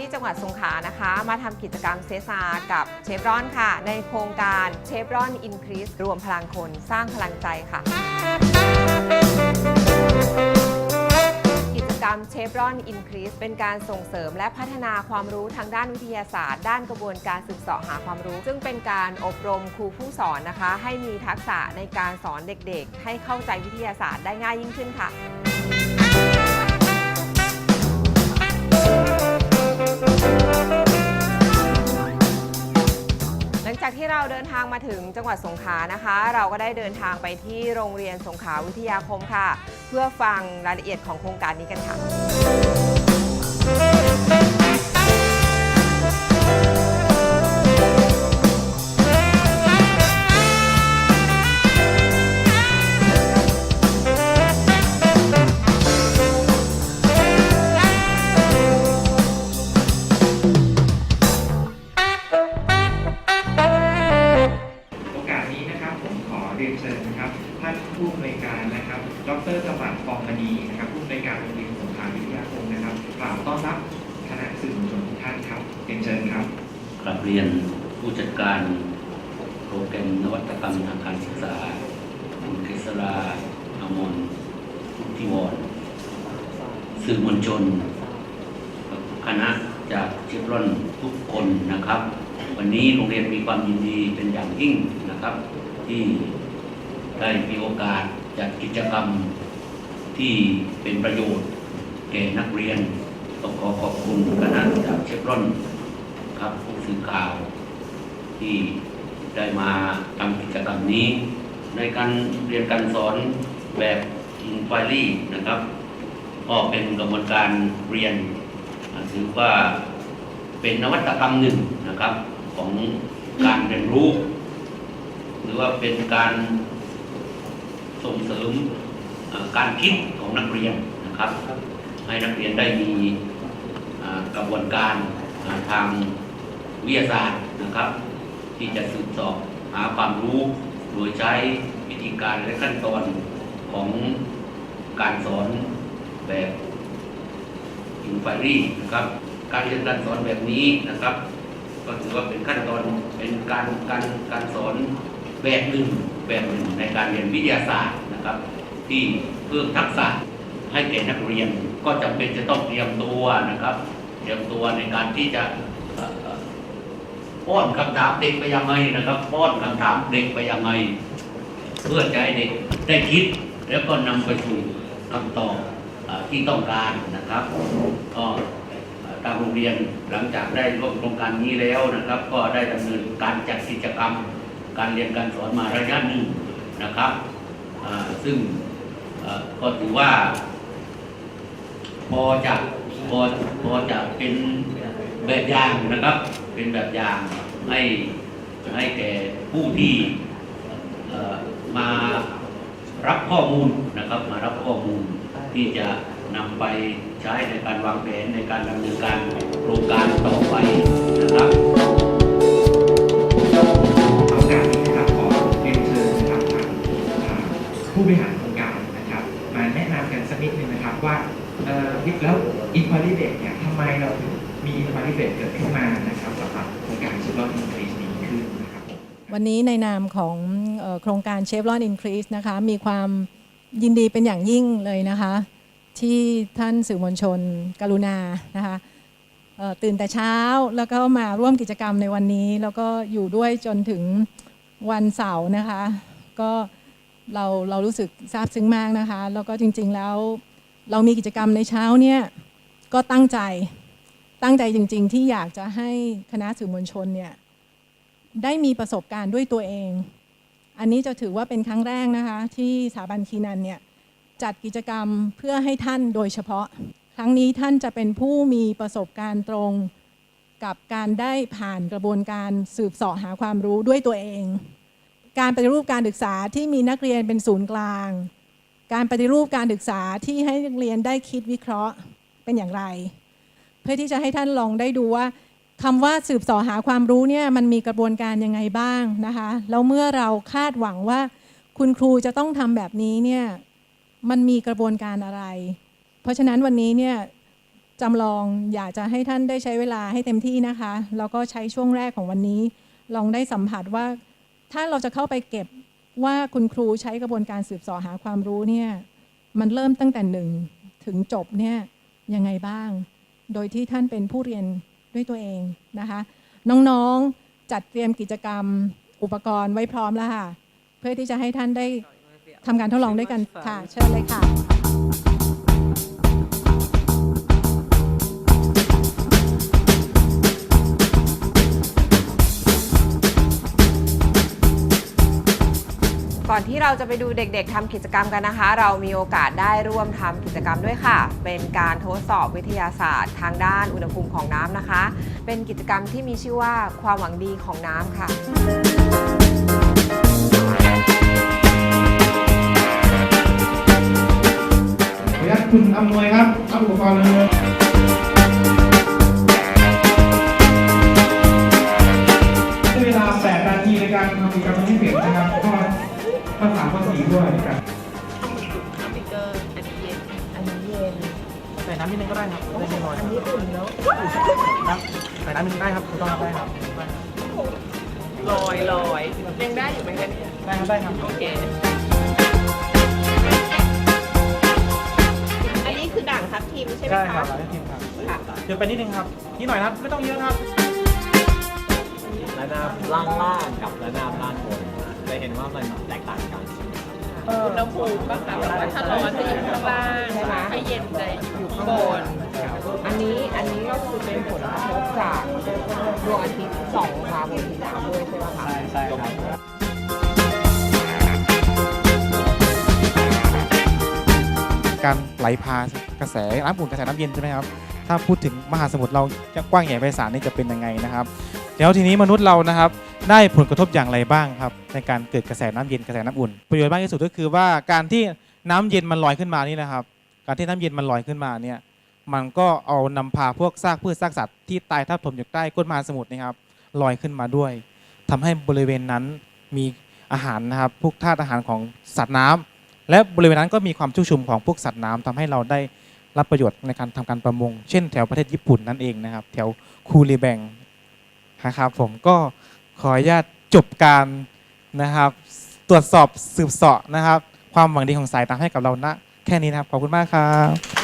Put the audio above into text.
ที่จังหวัดสงขลานะคะ มาทำกิจกรรมเซซากับเชฟรอนค่ะ ในโครงการเชฟรอนอินครีสรวมพลังคนสร้างพลังใจค่ะ กิจกรรมเชฟรอนอินครีสเป็นการส่งเสริมและพัฒนาความรู้ทางด้านวิทยาศาสตร์ ด้านกระบวนการศึกษาหาความรู้ ซึ่งเป็นการอบรมครูผู้สอนนะคะ ให้มีทักษะในการสอนเด็กๆ ให้เข้าใจวิทยาศาสตร์ได้ง่ายยิ่งขึ้นค่ะ ที่เราเดินทางมาถึงจังหวัดสงขลานะคะ เราก็ได้เดินทางไปที่โรงเรียนสงขลาวิทยาคมค่ะ เพื่อฟังรายละเอียดของโครงการนี้กันค่ะ อมวลชนทุกท่านครับเรียนเชิญครับกลับเรียนผู้จัดการโปรแกรมนวัตกรรมทางการศึกษา คุณกฤษราอมรพุทิวรสื่อมวลชน คณะจากเชฟรอนทุกคนนะครับ วันนี้โรงเรียนมีความยินดีเป็นอย่างยิ่งนะครับ ที่ได้มีโอกาสจัดกิจกรรมที่เป็นประโยชน์แก่นักเรียน ต้องขอขอบคุณคณะจากเชฟรอนครับผู้สื่อข่าวที่ได้มาทำกิจกรรมนี้ ในการเรียนการสอนแบบอินไฟลี่นะครับ ก็เป็นกระบวนการเรียนถือว่าเป็นนวัตกรรมหนึ่งนะครับของการเรียนรู้ หรือว่าเป็นการส่งเสริมการคิดของนักเรียนนะครับ ให้นักเรียนได้มี กระบวนการทางวิทยาศาสตร์นะครับ ที่จะสืบสอบหาความรู้ โดยใช้วิธีการและขั้นตอนของการสอนแบบอินไฟรีนะครับ การเรียนการสอนแบบนี้นะครับ ก็ถือว่าเป็นขั้นตอนเป็นการการการสอนแบบหนึ่งแบบหนึ่งในการเรียนวิทยาศาสตร์นะครับ ที่เพิ่มทักษะให้แก่นักเรียนก็จำเป็นจะต้องเตรียมตัวนะครับ เตรียมตัวในการที่จะป้อนคำถามเด็กไปยังไงนะครับป้อนคำถามเด็กไปยังไง เพื่อจะให้เด็กได้คิดแล้วก็นำไปสู่คำตอบที่ต้องการนะครับ ก็ทางโรงเรียนหลังจากได้ร่วมโครงการนี้แล้วนะครับ ก็ได้ดำเนินการจัดกิจกรรม การเรียนการสอนมาระยะหนึ่งนะครับซึ่งก็ถือว่าพอจะ พอพอจะเป็นแบบอย่างนะครับ เป็นแบบอย่างให้ให้แก่ผู้ที่มารับข้อมูลนะครับ มารับข้อมูลที่จะนำไปใช้ในการวางแผนในการดำเนินการโครงการต่อไปนะครับโอกาสนี้นะครับขอเรียนเชิญนะครับทางผู้บริหารโครงการนะครับ มาแนะนำกันสักนิดนึงนะครับว่า เออแล้วอินฟาริเบตเนี่ยทำไมเราถึงมีอินฟาริเบตเกิดขึ้นมานะครับสำหรับโครงการชิลล์อินครีสนี้ขึ้นนะครับวันนี้ในนามของโครงการ Chevron Increase นะคะมีความยินดีเป็นอย่างยิ่งเลยนะคะ ที่ท่านสื่อมวลชนกรุณานะคะตื่นแต่เช้าแล้วก็มาร่วมกิจกรรมในวันนี้ แล้วก็อยู่ด้วยจนถึงวันเสาร์นะคะ ก็เราเรารู้สึกซาบซึ้งมากนะคะ แล้วก็จริง ๆแล้ว เรามีกิจกรรมในเช้าเนี่ยก็ตั้งใจตั้งใจจริง ๆ ที่อยากจะให้คณะสื่อมวลชนเนี่ยได้มีประสบการณ์ด้วยตัวเอง อันนี้จะถือว่าเป็นครั้งแรกนะคะ ที่สถาบันคีนันเนี่ยจัดกิจกรรมเพื่อให้ท่านโดยเฉพาะ ครั้งนี้ท่านจะเป็นผู้มีประสบการณ์ตรงกับการได้ผ่านกระบวนการสืบเสาะหาความรู้ด้วยตัวเอง การปฏิรูปการศึกษาที่มีนักเรียนเป็นศูนย์กลาง การปฏิรูปการศึกษาที่ให้นักเรียนได้คิดวิเคราะห์เป็นอย่างไร เพื่อที่จะให้ท่านลองได้ดูว่าคำว่าสืบสอหาความรู้เนี่ยมันมีกระบวนการยังไงบ้างนะคะแล้วเมื่อเราคาดหวังว่า คุณครูจะต้องทำแบบนี้เนี่ยมันมีกระบวนการอะไร เพราะฉะนั้นวันนี้เนี่ยจำลองอยากจะให้ท่านได้ใช้เวลาให้เต็มที่นะคะแล้วก็ใช้ช่วงแรกของวันนี้ ลองได้สัมผัสว่า ถ้าเราจะเข้าไปเก็บ ว่าคุณครูใช้กระบวนการสืบสอหาความรู้เนี่ยมันเริ่มตั้งแต่หนึ่งถึงจบเนี่ยยังไงบ้าง โดยที่ท่านเป็นผู้เรียนด้วยตัวเองนะคะ น้องๆจัดเตรียมกิจกรรมอุปกรณ์ไว้พร้อมแล้วค่ะ เพื่อที่จะให้ท่านได้ทำการทดลองด้วยกันค่ะ เชิญเลยค่ะ อนที่เราจะไปดูเด็กๆทำกิจกรรมกันนะคะ เรามีโอกาสได้ร่วมทำกิจกรรมด้วยค่ะ เป็นการทดสอบวิทยาศาสตร์ ทางด้านอุณหภูมิของน้ำนะคะ เป็นกิจกรรมที่มีชื่อว่าความหวังดีของน้ำค่ะญาตคุณอำนวยครับรับอุปกรณ์เลย ษาภาษีด้วยกันใส่น้ำนิดนึงก็ได้ครับได้ไม่น้อยอันนี้อุ่นแล้วใส่น้ำนิดนึงได้ครับถูกต้องครับได้ครับลอยลอยยังได้อยู่ไหมคะเนี่ยได้ครับได้ครับโอเคอันนี้คือด่างทับทิมใช่ไหมได้คคะรับได้ทีมครับค่ะเดี๋ยวไปนิดนึงครับนิดหน่อยนะครับ ไม่ต้องเยอะครับระนาบล่างล่างกับระนาบล่างบนจะเห็นว่ามันแตกต่างกันใช่ไหมครับ อุณหภูมิป่ะคะแบบว่าถ้าร้อนจะอยู่ข้างล่างใช่ไหม ถ้าเย็นจะอยู่ข้างบน อันนี้อันนี้ก็คือเป็นผลกระทบจากดวงอาทิตย์สองมาบนผิวน้ำด้วยใช่ไหมคะใช่ครับการไหลพากระแสน้ำอุ่นกระแสน้ำเย็นใช่ไหมครับ ถ้าพูดถึงมหาสมุทรเราจะกว้างใหญ่ไพศาลนี่จะเป็นยังไงนะครับ แล้วทีนี้มนุษย์เรานะครับได้ผลกระทบอย่างไรบ้างครับในการเกิดกระแสน้ำเย็นกระแสน้ำอุ่น ประโยชน์มากที่สุดก็คือว่าการที่น้ำเย็นมันลอยขึ้นมานี่นะครับ การที่น้ำเย็นมันลอยขึ้นมาเนี่ยมันก็เอานำพาพวกซากพืชซากสัตว์ที่ตายทับถมอยู่ใต้ก้นมหาสมุทรนะครับลอยขึ้นมาด้วยทำให้บริเวณนั้นมีอาหารนะครับพวกธาตุอาหารของสัตว์น้ำและบริเวณนั้นก็มีความชุ่มชุมของพวกสัตว์น้ำทำให้เราได้รับประโยชน์ในการทำการประมง เช่นแถวประเทศญี่ปุ่นนั่นเองนะครับ แถวคูริแบง นะครับ ผมก็ขออนุญาตจบการนะครับ ตรวจสอบสืบเสาะนะครับ ความหวังดีของสายตาให้กับเราณแค่นี้นะครับขอบคุณมากครับ